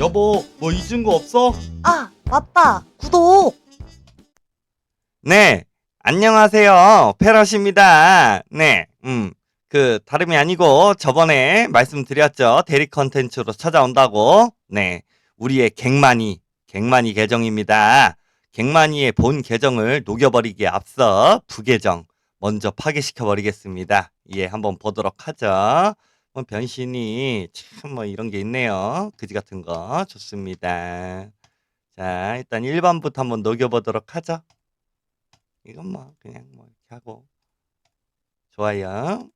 여보, 뭐 잊은 거 없어? 아, 맞다. 구독. 네, 안녕하세요. 페럿입니다. 네, 음, 그, 다름이 아니고, 저번에 말씀드렸죠. 대리 컨텐츠로 찾아온다고. 네, 우리의 갱만이, 갱만이 계정입니다. 갱만이의 본 계정을 녹여버리기에 앞서 부계정 먼저 파괴시켜버리겠습니다. 예, 한번 보도록 하죠. 뭐 변신이 참 뭐 이런 게 있네요. 그지 같은 거 좋습니다. 자, 일단 1번부터 한번 녹여보도록 하죠. 이건 뭐 그냥 뭐 이렇게 하고 좋아요.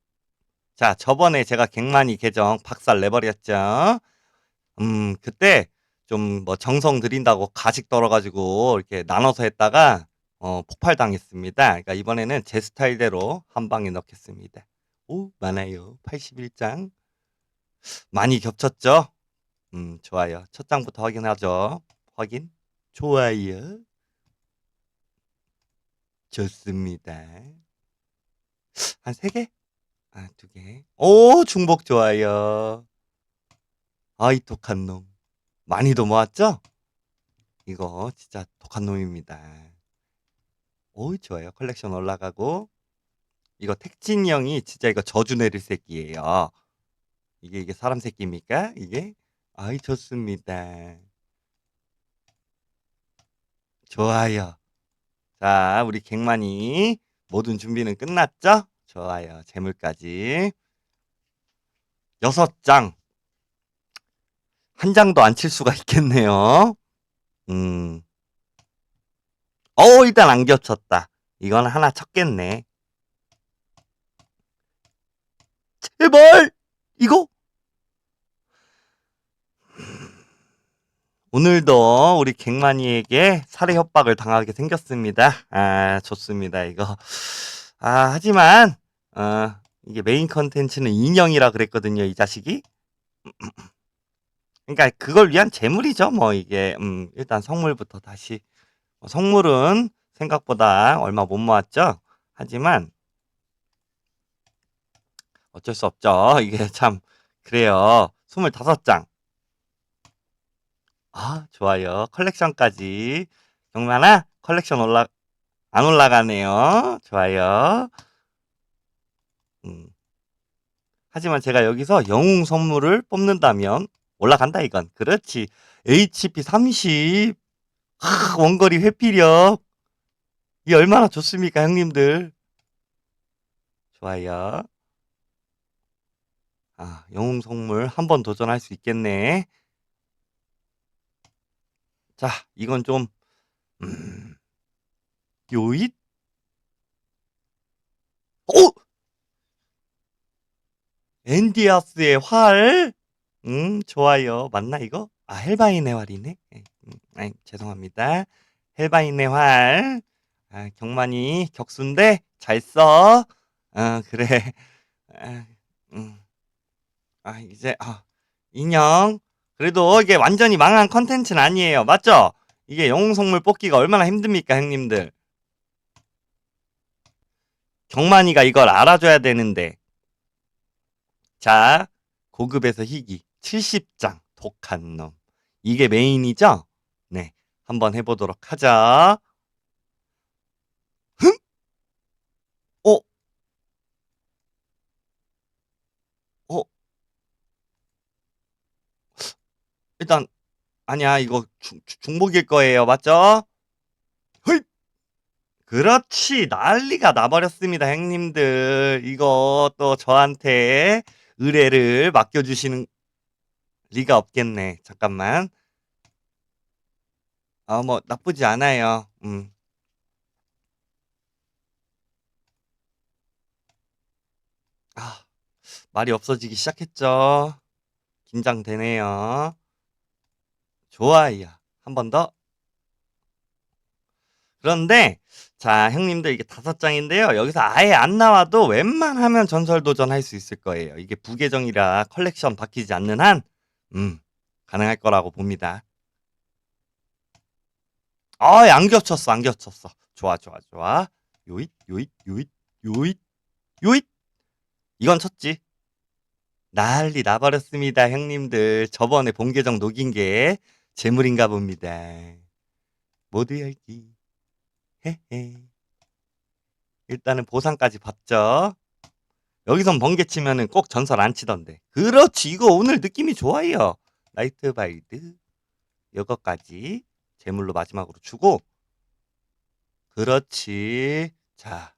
자, 저번에 제가 갱만이 계정 박살 내버렸죠. 음, 그때 좀 뭐 정성 들인다고 가식 떨어가지고 이렇게 나눠서 했다가 어, 폭발당했습니다. 그러니까 이번에는 제 스타일대로 한 방에 넣겠습니다. 오, 많아요. 81장. 많이 겹쳤죠? 음, 좋아요. 첫 장부터 확인하죠. 확인. 좋아요. 좋습니다. 한 세 개? 아, 두 개. 오, 중복 좋아요. 아이, 독한 놈. 많이도 모았죠? 이거 진짜 독한 놈입니다. 오, 좋아요. 컬렉션 올라가고. 이거 택진이 형이 진짜 이거 저주 내릴 새끼예요. 이게 이게 사람 새끼입니까? 이게? 아이, 좋습니다. 좋아요. 자, 우리 갱만이 모든 준비는 끝났죠? 좋아요. 재물까지. 여섯 장. 한 장도 안 칠 수가 있겠네요. 음. 어, 일단 안 겹쳤다. 이건 하나 쳤겠네. 제발! 이거? 오늘도 우리 갱만이에게 살해 협박을 당하게 생겼습니다. 아, 좋습니다. 이거. 아, 하지만, 어, 이게 메인 컨텐츠는 인형이라 그랬거든요, 이 자식이. 그러니까 그걸 위한 재물이죠, 뭐, 이게. 음, 일단 성물부터 다시. 어, 성물은 생각보다 얼마 못 모았죠? 하지만, 어쩔 수 없죠. 이게 참, 그래요. 25장. 아, 좋아요. 컬렉션까지. 경만아, 컬렉션 올라, 안 올라가네요. 좋아요. 음. 하지만 제가 여기서 영웅 선물을 뽑는다면 올라간다, 이건. 그렇지. HP 30. 하, 원거리 회피력. 이 얼마나 좋습니까, 형님들? 좋아요. 아, 영웅 선물 한번 도전할 수 있겠네. 자, 이건 좀, 음, 요잇? 오! 엔디아스의 활? 음, 좋아요. 맞나, 이거? 아, 헬바인의 활이네? 아이, 죄송합니다. 헬바인의 활. 아, 경만이 격수인데, 잘 써. 아, 그래. 아, 음. 아, 이제, 아, 인형. 그래도 이게 완전히 망한 컨텐츠는 아니에요. 맞죠? 이게 영웅 성물 뽑기가 얼마나 힘듭니까, 형님들? 경만이가 이걸 알아줘야 되는데. 자, 고급에서 희귀 70장 독한 놈. 이게 메인이죠? 네. 한번 해보도록 하자. 일단 아니야 이거 중, 중복일 거예요. 맞죠? 헐! 그렇지. 난리가 나버렸습니다 형님들. 이거 또 저한테 의뢰를 맡겨주시는 리가 없겠네. 잠깐만. 아 뭐 나쁘지 않아요. 음. 아, 말이 없어지기 시작했죠. 긴장되네요. 좋아요. 한 번 더. 그런데, 자, 형님들 이게 다섯 장인데요. 여기서 아예 안 나와도 웬만하면 전설 도전 할 수 있을 거예요. 이게 부계정이라 컬렉션 바뀌지 않는 한, 음, 가능할 거라고 봅니다. 아, 안 겹쳤어, 안 겹쳤어. 좋아, 좋아, 좋아. 요잇, 요잇, 요잇, 요잇, 요잇. 이건 쳤지. 난리 나버렸습니다, 형님들. 저번에 본계정 녹인 게 재물인가 봅니다. 모두 열기. 헤헤. 일단은 보상까지 받죠. 여기선 번개 치면은 꼭 전설 안 치던데. 그렇지, 이거 오늘 느낌이 좋아요. 나이트 바이드. 이거까지 재물로 마지막으로 주고. 그렇지. 자,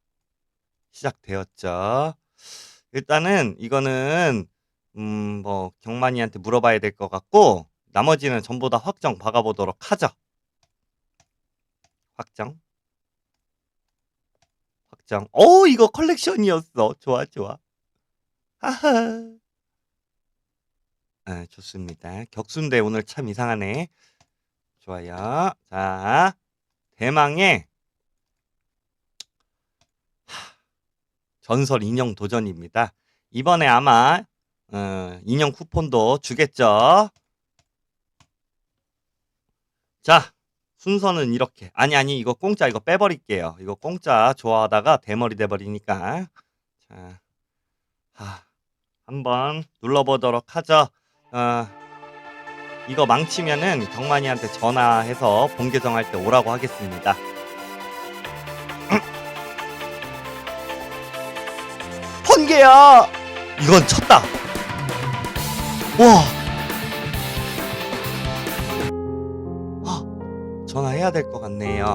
시작되었죠. 일단은 이거는 음, 뭐 경만이한테 물어봐야 될 것 같고 나머지는 전부 다 확정 박아보도록 하죠. 확정. 확정. 오, 이거 컬렉션이었어. 좋아, 좋아. 하하. 아, 좋습니다. 격수인데 오늘 참 이상하네. 좋아요. 자, 대망의 하, 전설 인형 도전입니다. 이번에 아마 어, 인형 쿠폰도 주겠죠. 자, 순서는 이렇게. 아니, 아니, 이거 공짜, 이거 빼버릴게요. 이거 공짜 좋아하다가 대머리 돼버리니까. 자, 하, 한번 눌러보도록 하죠. 어, 이거 망치면은 경만이한테 전화해서 본계 정할 때 오라고 하겠습니다. 번개야! 이건 쳤다! 와! 해야 될 것 같네요.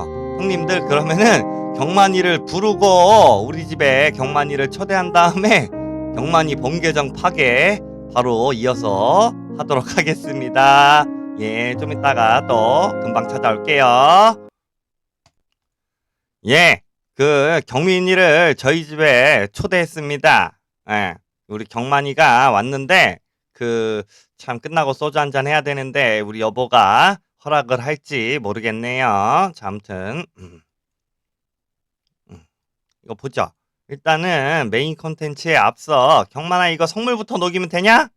형님들, 그러면은 경만이를 부르고 우리 집에 경만이를 초대한 다음에 경만이 본계정 파괴 바로 이어서 하도록 하겠습니다. 예, 좀 이따가 또 금방 찾아올게요. 예, 그 경민이를 저희 집에 초대했습니다. 예, 우리 경만이가 왔는데 그 참 끝나고 소주 한 잔 해야 되는데 우리 여보가 허락을 할지 모르겠네요. 자, 아무튼 음. 음, 이거 보죠. 일단은 메인 컨텐츠에 앞서 경만아 이거 성물부터 녹이면 되냐?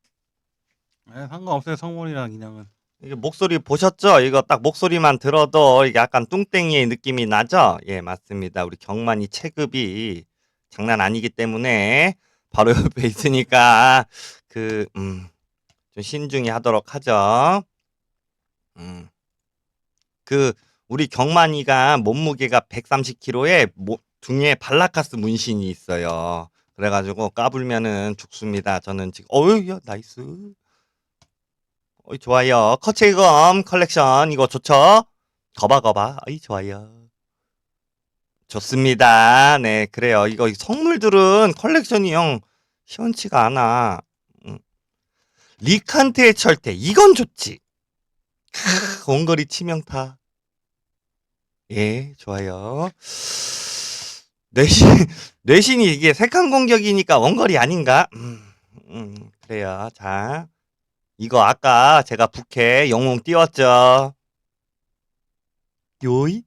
네, 상관없어요 성문이랑 인형은 이게 목소리 보셨죠? 이거 딱 목소리만 들어도 이게 약간 뚱땡이의 느낌이 나죠? 예, 맞습니다. 우리 경만이 체급이 장난 아니기 때문에 바로 옆에 있으니까 그, 음, 좀 신중히 하도록 하죠. 음. 그, 우리 경만이가 몸무게가 130kg에 등에 발라카스 문신이 있어요. 그래가지고 까불면은 죽습니다. 저는 지금, 어유, 야, 나이스. 어이 좋아요. 커체검 컬렉션 이거 좋죠? 거봐 거봐. 어이 좋아요. 좋습니다. 네 그래요. 이거 성물들은 컬렉션이 형 시원치가 않아. 음. 리칸트의 철퇴 이건 좋지. 크, 원거리 치명타. 예 좋아요. 뇌신 뇌신이 이게 색한 공격이니까 원거리 아닌가? 음, 음 그래요. 자. 이거 아까 제가 부캐 영웅 띄웠죠. 요이?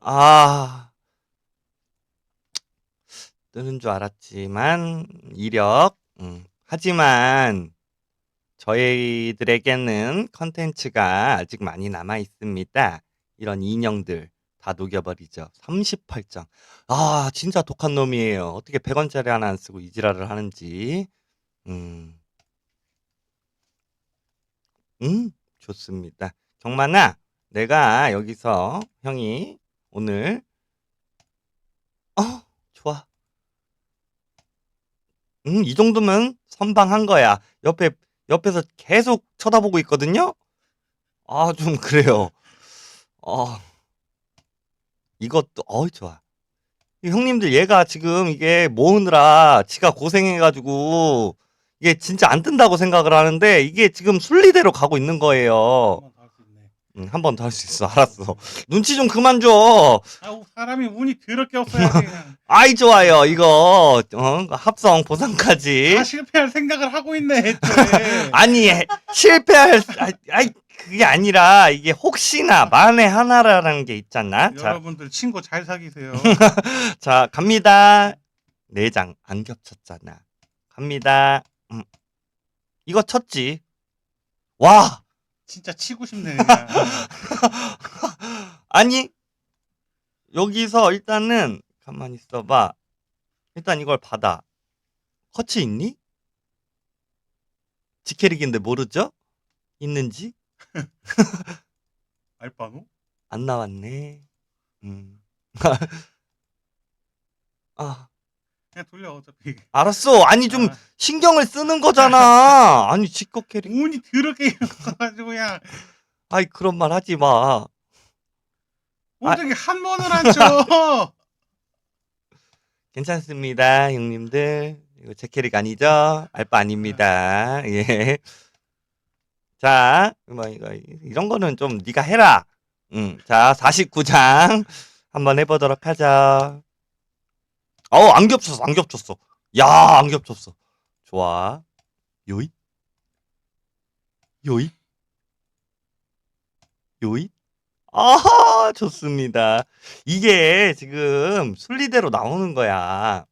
아. 뜨는 줄 알았지만 이력. 음. 하지만 저희들에게는 컨텐츠가 아직 많이 남아 있습니다. 이런 인형들 다 녹여버리죠. 38장. 아, 진짜 독한 놈이에요. 어떻게 100원짜리 하나 안 쓰고 이 지랄을 하는지. 음. 음, 좋습니다. 경만아, 내가 여기서 형이 오늘 어, 좋아. 음, 이 정도면 선방한 거야. 옆에 옆에서 계속 쳐다보고 있거든요. 아, 좀 그래요. 어. 이것도 어, 좋아. 이 형님들 얘가 지금 이게 모으느라 지가 고생해가지고 이게 진짜 안 뜬다고 생각을 하는데 이게 지금 순리대로 가고 있는 거예요. 한번 더할수 있네 응, 한 번 더 할 수 있어. 알았어. 눈치 좀 그만 줘. 아우 사람이 운이 더럽게 없어야 그냥 아이 좋아요. 이거 어, 합성 보상까지. 다 실패할 생각을 하고 있네 애초에 아니 실패할 아, 아이 그게 아니라 이게 혹시나 만에 하나라는 게 있잖아. 자, 여러분들 친구 잘 사귀세요 자 갑니다. 네장안 겹쳤잖아. 갑니다. 음. 이거 쳤지. 와 진짜 치고 싶네 그냥 아니 여기서 일단은 가만히 있어봐. 일단 이걸 받아. 커치 있니? 지캐릭인데 모르죠? 있는지? 알바노? 안 나왔네. 음. 아, 그냥 돌려 어차피. 알았어. 아니 좀 아, 신경을 쓰는 거잖아. 아니 지꺼 캐릭. 운이 더럽게 있어가지고 그냥 아이 그런 말 하지 마. 어떻게 한 번을 안 쳐? 괜찮습니다, 형님들. 이거 제 캐릭 아니죠? 알바 아닙니다. 예. 자, 뭐 이거 이런 거는 좀 네가 해라. 음. 자, 49장 한번 해 보도록 하죠. 어우, 안 겹쳤어, 안 겹쳤어. 야, 안 겹쳤어. 좋아. 요이? 요이? 요이? 아하, 좋습니다. 이게 지금 순리대로 나오는 거야.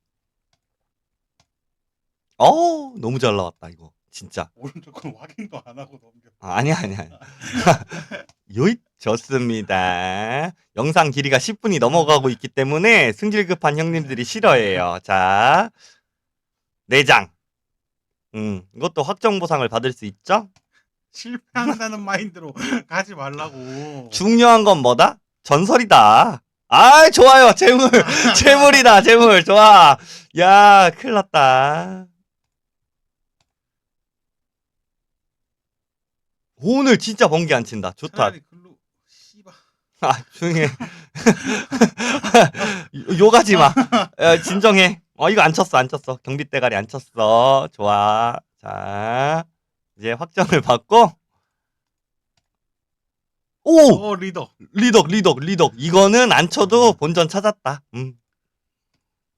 어우, 너무 잘 나왔다, 이거. 진짜. 오른쪽 건 확인도 안 하고 넘겨. 아, 아니야, 아니야. 아니야. 요이, 좋습니다. 영상 길이가 10분이 넘어가고 있기 때문에 승질 급한 형님들이 싫어해요. 자, 4장. 음, 이것도 확정 보상을 받을 수 있죠? 실패한다는 마인드로 가지 말라고. 중요한 건 뭐다? 전설이다. 아, 좋아요. 재물. 재물이다. 재물. 좋아. 야, 큰일 났다. 오늘 진짜 번개 안 친다. 좋다. 차라리. 아, 조용히 해. 욕하지 마. 야, 진정해. 어, 이거 안 쳤어. 안 쳤어. 경비 대가리 안 쳤어. 좋아. 자, 이제 확정을 받고. 오! 어 리더. 리덕, 리덕, 리덕. 이거는 안 쳐도 본전 찾았다. 음.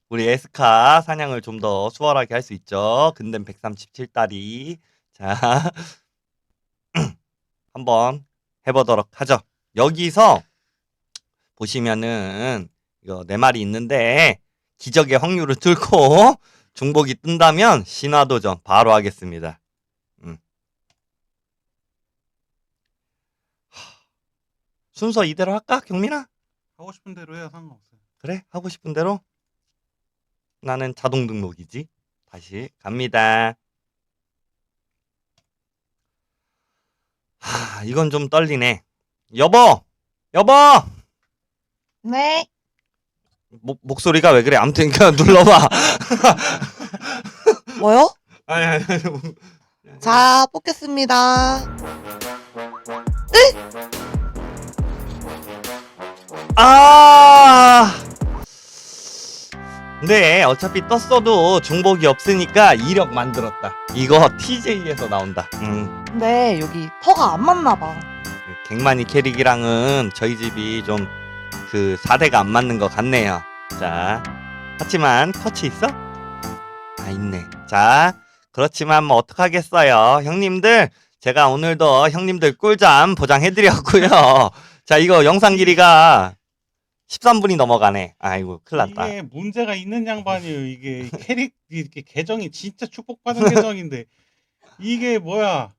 우리 에스카 사냥을 좀 더 수월하게 할 수 있죠. 근댐 137다리. 자, 한번 해보도록 하죠. 여기서 보시면은 이거 네 마리 있는데 기적의 확률을 뚫고 중복이 뜬다면 신화도전 바로 하겠습니다. 음. 하, 순서 이대로 할까, 경민아? 하고 싶은 대로 해요 상관없어요. 그래 하고 싶은 대로 나는 자동 등록이지 다시 갑니다 하 이건 좀 떨리네 여보 여보 네. 목, 목소리가 왜 그래 아무튼 그냥 눌러봐 뭐요? 아니 아니 아니 자, 뽑겠습니다. 아 네, 어차피 떴어도 중복이 없으니까 이력 만들었다. 이거 TJ에서 나온다. 음. 근데 여기 터가 안 맞나 봐. 갱마니 캐릭이랑은 저희 집이 좀 그 4대가 안 맞는 것 같네요. 자, 하지만 커치 있어? 아, 있네. 자, 그렇지만 뭐 어떡하겠어요. 형님들, 제가 오늘도 형님들 꿀잠 보장해드렸고요. 자, 이거 영상 길이가 13분이 넘어가네. 아이고, 큰일 났다. 이게 문제가 있는 양반이에요. 이게 캐릭 이렇게 계정이 진짜 축복받은 계정인데 이게 뭐야?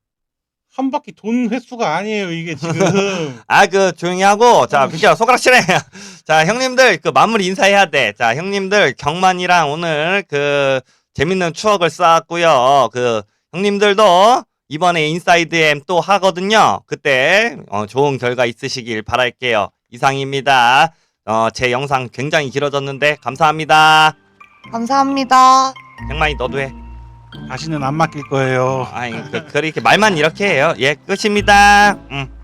한 바퀴 돈 횟수가 아니에요. 이게 지금. 아, 그, 조용히 하고, 자, 비켜, 손가락 치래. 자, 형님들, 그, 마무리 인사해야 돼. 자, 형님들, 경만이랑 오늘, 그, 재밌는 추억을 쌓았고요 그, 형님들도, 이번에 인사이드 M 또 하거든요. 그때, 어, 좋은 결과 있으시길 바랄게요. 이상입니다. 어, 제 영상 굉장히 길어졌는데, 감사합니다. 감사합니다. 경만이 너도 해. 다시는 안 맡길 거예요. 아니, 그, 그렇게 말만 이렇게 해요. 예, 끝입니다. 음.